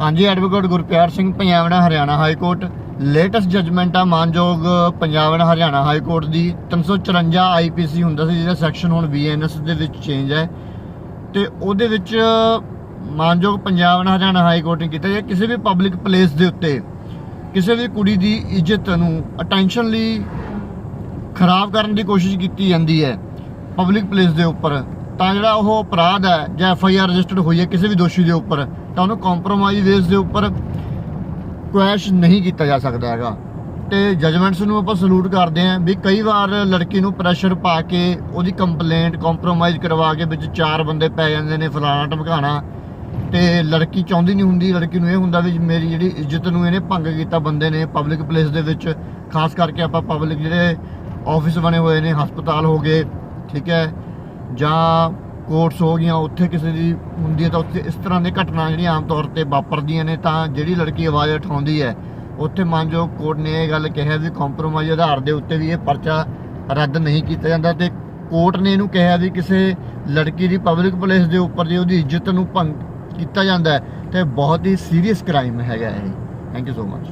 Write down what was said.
ਹਾਂਜੀ advocate Gurpyar Singh Punjab and Haryana high court latest judgment ਆ, ਮਾਨਯੋਗ ਪੰਜਾਬਣਾ Haryana high court ਦੀ। 354 ਆਈਪੀਸੀ ਹੁੰਦਾ ਸੀ ਜਿਹਦਾ ਸੈਕਸ਼ਨ ਹੁਣ ਬੀਐਨਐਸ ਦੇ ਵਿੱਚ ਚੇਂਜ ਹੈ। ਤੇ ਉਹਦੇ ਵਿੱਚ ਮਾਨਯੋਗ ਪੰਜਾਬਣਾ ਹਰਿਆਣਾ ਹਾਈ ਕੋਰਟ ਨੇ ਕੀਤਾ। ਜੇ ਕਿਸੇ ਵੀ ਪਬਲਿਕ ਪਲੇਸ ਦੇ ਉੱਤੇ ਕਿਸੇ ਵੀ ਕੁੜੀ ਦੀ ਇੱਜ਼ਤ ਨੂੰ ਅਟੈਂਸ਼ਨ ਲਈ ਖਰਾਬ ਕਰਨ ਦੀ ਕੋਸ਼ਿਸ਼ ਕੀਤੀ ਜਾਂਦੀ ਹੈ ਪਬਲਿਕ ਪਲੇਸ ਦੇ ਉੱਪਰ। ਤਾਂ ਜਿਹੜਾ ਉਹ ਅਪਰਾਧ ਹੈ ਜਾਂ ਐਫ ਆਈ ਆਰ ਰਜਿਸਟਰਡ ਹੋਈ ਹੈ ਕਿਸੇ ਵੀ ਦੋਸ਼ੀ ਦੇ ਉੱਪਰ, ਤਾਂ ਉਹਨੂੰ ਕੰਪਰੋਮਾਈਜ਼ ਬੇਸ ਦੇ ਉੱਪਰ ਕੁਐਸ਼ ਨਹੀਂ ਕੀਤਾ ਜਾ ਸਕਦਾ ਹੈਗਾ। ਤੇ ਜਜਮੈਂਟਸ ਨੂੰ ਆਪਾਂ ਸਲੂਟ ਕਰਦੇ ਆਂ ਵੀ ਕਈ ਵਾਰ ਲੜਕੀ ਨੂੰ ਪ੍ਰੈਸ਼ਰ ਪਾ ਕੇ ਉਹਦੀ ਕੰਪਲੇਂਟ ਕੰਪਰੋਮਾਈਜ਼ ਕਰਵਾ ਕੇ ਵਿੱਚ ਚਾਰ ਬੰਦੇ ਪੈ ਜਾਂਦੇ ਨੇ, ਫਲਾਣਾ ਟਮਕਾਣਾ ਤੇ ਲੜਕੀ ਚਾਹੁੰਦੀ ਨਹੀਂ ਹੁੰਦੀ, ਲੜਕੀ ਨੂੰ ਇਹ ਹੁੰਦਾ ਵੀ ਮੇਰੀ ਜਿਹੜੀ ਇੱਜ਼ਤ ਨੂੰ ਇਹਨੇ ਭੰਗ ਕੀਤਾ ਬੰਦੇ ਨੇ ਪਬਲਿਕ ਪਲੇਸ ਦੇ ਵਿੱਚ, ਖਾਸ ਕਰਕੇ ਆਪਾਂ ਪਬਲਿਕ ਜਿਹੜੇ ਆਫਿਸ ਬਣੇ ਹੋਏ ਨੇ, ਹਸਪਤਾਲ ਹੋ ਗਏ, ਠੀਕ ਹੈ। ਜਾਂ ਕੋਰਟਸ ਹੋ ਗਈਆਂ, ਉੱਥੇ ਕਿਸੇ ਦੀ ਹੁੰਦੀ ਹੈ ਤਾਂ ਉੱਥੇ ਇਸ ਤਰ੍ਹਾਂ ਦੀਆਂ ਘਟਨਾ ਜਿਹੜੀਆਂ ਆਮ ਤੌਰ ਤੇ ਵਾਪਰਦੀਆਂ ਨੇ, ਤਾਂ ਜਿਹੜੀ ਲੜਕੀ ਆਵਾਜ਼ ਉਠਾਉਂਦੀ ਹੈ, ਉੱਥੇ ਮਾਨਯੋਗ ਕੋਰਟ ਨੇ ਇਹ ਗੱਲ ਕਿਹਾ ਵੀ ਕੰਪਰੋਮਾਈਜ਼ ਆਧਾਰ ਦੇ ਉੱਤੇ ਵੀ ਇਹ ਪਰਚਾ ਰੱਦ ਨਹੀਂ ਕੀਤਾ ਜਾਂਦਾ ਤੇ ਕੋਰਟ ਨੇ ਇਹਨੂੰ ਕਿਹਾ ਵੀ ਕਿਸੇ ਲੜਕੀ ਦੀ ਪਬਲਿਕ ਪਲੇਸ ਦੇ ਉੱਪਰ ਜੇ ਉਹਦੀ ਇੱਜ਼ਤ ਨੂੰ ਭੰਗ ਕੀਤਾ ਜਾਂਦਾ ਹੈ ਤੇ ਬਹੁਤ ਹੀ ਸੀਰੀਅਸ ਕ੍ਰਾਈਮ ਹੈਗਾ ਇਹ। Thank you so much